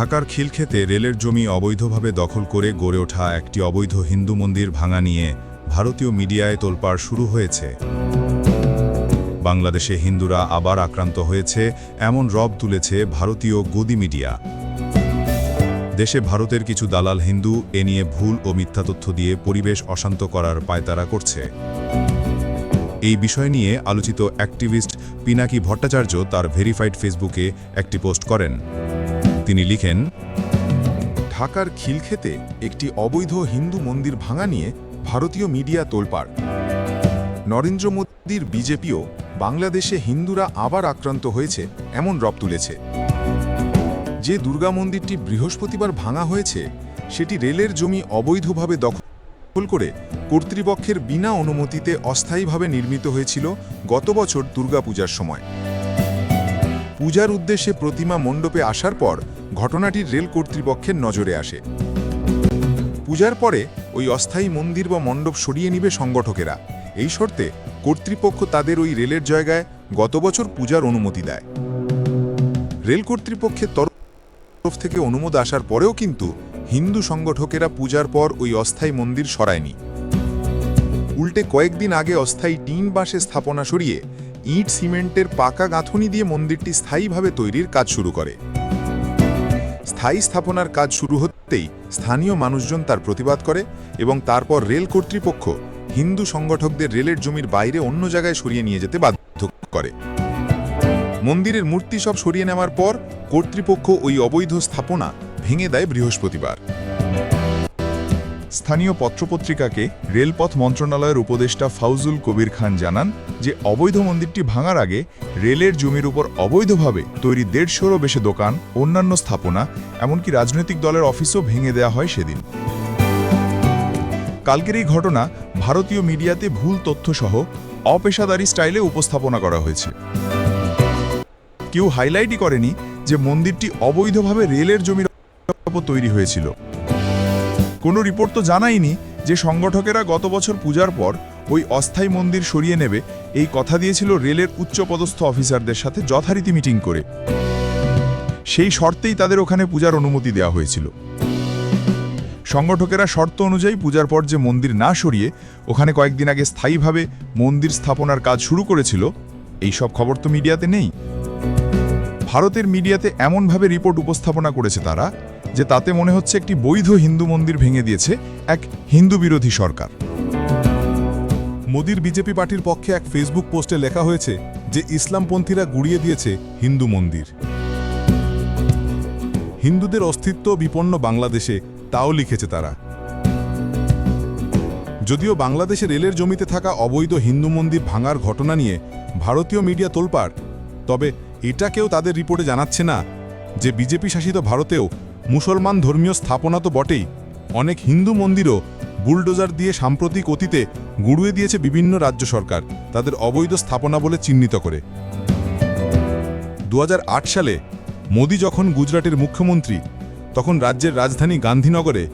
ঢাকার খিলক্ষেতে রেলের জমি অবৈধভাবে দখল করে গড়ে ওঠা একটি অবৈধ হিন্দু মন্দির ভাঙা নিয়ে ভারতীয় মিডিয়ায় তোলপাড় শুরু হয়েছে। বাংলাদেশে হিন্দুরা আবার আক্রান্ত হয়েছে, এমন রব তুলেছে ভারতীয় গদি মিডিয়া। দেশে ভারতের কিছু দালাল হিন্দু এ নিয়ে ভুল ও মিথ্যা তথ্য দিয়ে পরিবেশ অশান্ত করার পায়তারা করছে। এই বিষয় নিয়ে আলোচিত অ্যাক্টিভিস্ট পিনাকি ভট্টাচার্য তার ভেরিফাইড ফেসবুকে একটি পোস্ট করেন। তিনি লিখেন, ঢাকার খিলক্ষেতে একটি অবৈধ হিন্দু মন্দির ভাঙা নিয়ে ভারতীয় মিডিয়া তোলপাড়। নরেন্দ্র মোদীর বিজেপিও বাংলাদেশে হিন্দুরা আবার আক্রান্ত হয়েছে, এমন রব তুলেছে। যে দুর্গা মন্দিরটি বৃহস্পতিবার ভাঙা হয়েছে, সেটি রেলের জমি অবৈধভাবে দখল করে কর্তৃপক্ষের বিনা অনুমতিতে অস্থায়ীভাবে নির্মিত হয়েছিল গত বছর দুর্গাপূজার সময়। পূজার উদ্দেশ্যে প্রতিমা মণ্ডপে আসার পর ঘটনাটি রেল কর্তৃপক্ষের নজরে আসে। পূজার পরে ওই অস্থায়ী মন্দির বা মণ্ডপ সরিয়ে নিবে সংগঠকেরা। এই শর্তে কর্তৃপক্ষ তাদের ওই রেলের জায়গায় গত বছর পূজার অনুমতি দেয়। রেল কর্তৃপক্ষের তরফ থেকে অনুমোদ আসার পরেও কিন্তু হিন্দু সংগঠকেরা পূজার পর ওই অস্থায়ী মন্দির সরায়নি। উল্টে কয়েকদিন আগে অস্থায়ী টিন বাসে স্থাপনা সরিয়ে ইট সিমেন্টের পাকা গাঁথনি দিয়ে মন্দিরটি স্থায়ীভাবে তৈরির কাজ শুরু করে। স্থায়ী স্থাপনার কাজ শুরু হতেই স্থানীয় মানুষজন তার প্রতিবাদ করে এবং তারপর রেল কর্তৃপক্ষ হিন্দু সংগঠকদের রেলের জমির বাইরে অন্য জায়গায় সরিয়ে নিয়ে যেতে বাধ্য করে। মন্দিরের মূর্তি সব সরিয়ে নেওয়ার পর কর্তৃপক্ষ ওই অবৈধ স্থাপনা ভেঙে দেয় বৃহস্পতিবার। স্থানীয় পত্রপত্রিকাকে রেলপথ মন্ত্রণালয়ের উপদেষ্টা ফাউজুল কবির খান জানান যে, অবৈধ মন্দিরটি ভাঙার আগে রেলের জমির উপর অবৈধভাবে তৈরি দেড়শোরও বেশি দোকান, অন্যান্য স্থাপনা, এমনকি রাজনৈতিক দলের অফিসও ভেঙে দেওয়া হয় সেদিন। কালকের এই ঘটনা ভারতীয় মিডিয়াতে ভুল তথ্যসহ অপেশাদারী স্টাইলে উপস্থাপনা করা হয়েছে। কেউ হাইলাইটই করেনি যে, মন্দিরটি অবৈধভাবে রেলের জমির তৈরি হয়েছিল। কোনো রিপোর্ট তো জানায়নি যে সংগঠকেরা গত বছর পূজার পর ওই অস্থায়ী মন্দির সরিয়ে নেবে এই কথা দিয়েছিল রেলের উচ্চপদস্থ অফিসারদের সাথে যথারীতি মিটিং করে। সেই শর্তেই তাদের ওখানে পূজার অনুমতি দেওয়া হয়েছিল। সংগঠকেরা শর্ত অনুযায়ী পূজার পর যে মন্দির না সরিয়ে ওখানে কয়েকদিন আগে স্থায়ীভাবে মন্দির স্থাপনার কাজ শুরু করেছিল, এই সব খবর তো মিডিয়াতে নেই। ভারতের মিডিয়াতে এমনভাবে রিপোর্ট উপস্থাপনা করেছে তারা যে তাতে মনে হচ্ছে একটি বৈধ হিন্দু মন্দির ভেঙে দিয়েছে এক হিন্দু বিরোধী সরকার। মোদির বিজেপি পার্টির পক্ষে এক ফেসবুক পোস্টে লেখা হয়েছে যে ইসলামপন্থীরা গুড়িয়ে দিয়েছে হিন্দু মন্দির। হিন্দুদের অস্তিত্ব বিপন্ন বাংলাদেশে, তাও লিখেছে তারা। যদিও বাংলাদেশে রেলের জমিতে থাকা অবৈধ হিন্দু মন্দির ভাঙার ঘটনা নিয়ে ভারতীয় মিডিয়া তোলপাড়, তবে এটা কেউ তাদের রিপোর্টে জানাচ্ছে না যে বিজেপি শাসিত ভারতেও মুসলমান ধর্মীয় স্থাপনা তো বটেই। অনেক হিন্দু মন্দিরও বুলডোজার দিয়ে সাম্প্রতিক অতীতে গুড়িয়ে দিয়েছে বিভিন্ন রাজ্য সরকার, তাদের অবৈধ স্থাপনা বলে চিহ্নিত করে। দু হাজার আট সালে মোদি যখন গুজরাটের মুখ্যমন্ত্রী, তখন রাজ্যের রাজধানী গান্ধীনগরে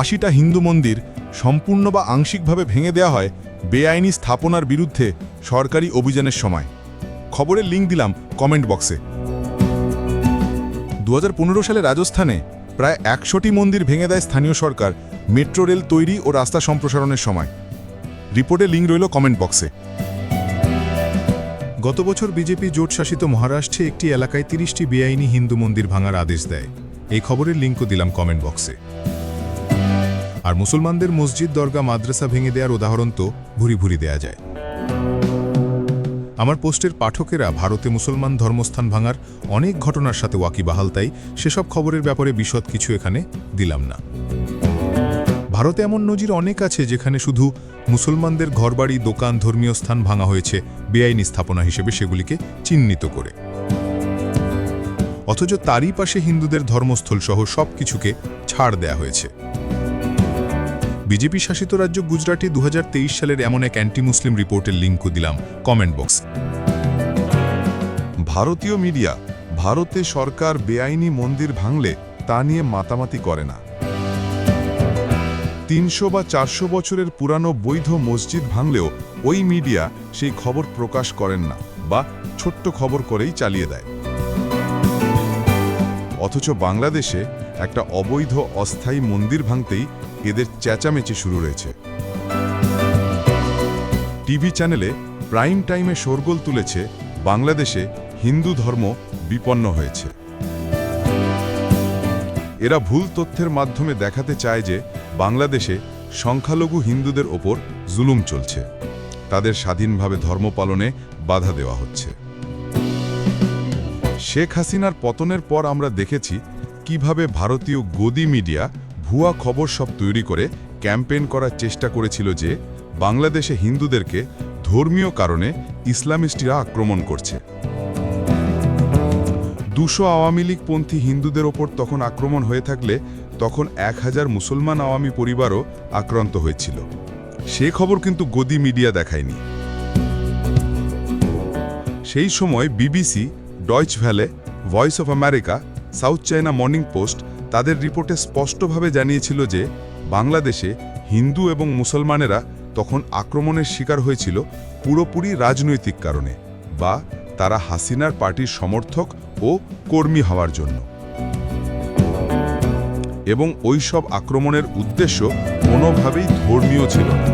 আশিটা হিন্দু মন্দির সম্পূর্ণ বা আংশিকভাবে ভেঙে দেওয়া হয় বেআইনি স্থাপনার বিরুদ্ধে সরকারি অভিযানের সময়। খবরের লিঙ্ক দিলাম কমেন্ট বক্সে। দু হাজার পনেরো সালে রাজস্থানে প্রায় একশোটি মন্দির ভেঙে দেয় স্থানীয় সরকার, মেট্রো রেল তৈরি ও রাস্তা সম্প্রসারণের সময়। রিপোর্টে লিঙ্ক রইল কমেন্ট বক্সে। গত বছর বিজেপি জোট শাসিত মহারাষ্ট্রে একটি এলাকায় তিরিশটি বেআইনি হিন্দু মন্দির ভাঙার আদেশ দেয়। এই খবরের লিঙ্কও দিলাম কমেন্ট বক্সে। আর মুসলমানদের মসজিদ, দরগা, মাদ্রাসা ভেঙে দেওয়ার উদাহরণ তো ভুরি ভুরি দেয়া যায়। আমার পোস্টের পাঠকেরা ভারতে মুসলমান ধর্মস্থান ভাঙার অনেক ঘটনার সাথে ওয়াকিবাহাল তাই সেসব খবরের ব্যাপারে বিশদ কিছু এখানে দিলাম না। ভারতে এমন নজির অনেক আছে যেখানে শুধু মুসলমানদের ঘরবাড়ি, দোকান, ধর্মীয় স্থান ভাঙা হয়েছে, বেআইনি স্থাপনা হিসেবে সেগুলিকে চিহ্নিত করে। অথচ তারই পাশে হিন্দুদের ধর্মস্থল সহ সব কিছুকে ছাড় দেয়া হয়েছে। বিজেপি শাসিত রাজ্য গুজরাটে দু সালের এমন এক অ্যান্টি মুসলিম রিপোর্টের লিঙ্কও দিলাম কমেন্ট বক্স। ভারতীয় মিডিয়া, ভারতে সরকার বেআইনি মন্দির ভাঙলে তা নিয়ে মাতামাতি করে না। তিনশো বা চারশো বছরের পুরানো বৈধ মসজিদ ভাঙলেও ওই মিডিয়া সেই খবর প্রকাশ করেন না বা ছোট্ট খবর করেই চালিয়ে দেয়। অথচ বাংলাদেশে একটা অবৈধ অস্থায়ী মন্দির ভাঙতেই এদের চেঁচামেচি শুরু রয়েছে। টিভি চ্যানেলে প্রাইম টাইমে শোরগোল তুলেছে বাংলাদেশে হিন্দু ধর্ম বিপন্ন হয়েছে। এরা ভুল তথ্যের মাধ্যমে দেখাতে চায় যে বাংলাদেশে সংখ্যালঘু হিন্দুদের ওপর জুলুম চলছে। তাদের স্বাধীনভাবে ধর্ম পালনে বাধা দেওয়া হচ্ছে। শেখ হাসিনার পতনের পর আমরা দেখেছি কীভাবে ভারতীয় গদি মিডিয়া ভুয়া খবর সব তৈরি করে ক্যাম্পেইন করার চেষ্টা করেছিল যে বাংলাদেশে হিন্দুদেরকে ধর্মীয় কারণে ইসলামিস্টরা আক্রমণ করছে। দুশো আওয়ামী লীগপন্থী হিন্দুদের ওপর তখন আক্রমণ হয়ে থাকলে তখন এক হাজার মুসলমান আওয়ামী পরিবারও আক্রান্ত হয়েছিল। সে খবর কিন্তু গদি মিডিয়া দেখায়নি। সেই সময় BBC Deutsche Welle Voice of America South China Morning Post তাদের রিপোর্টে স্পষ্টভাবে জানিয়েছিল যে বাংলাদেশে হিন্দু এবং মুসলমানেরা তখন আক্রমণের শিকার হয়েছিল পুরোপুরি রাজনৈতিক কারণে বা তারা হাসিনার পার্টির সমর্থক ও কর্মী হওয়ার জন্য। এবং ওই সব আক্রমণের উদ্দেশ্য কোনোভাবেই ধর্মীয় ছিল না।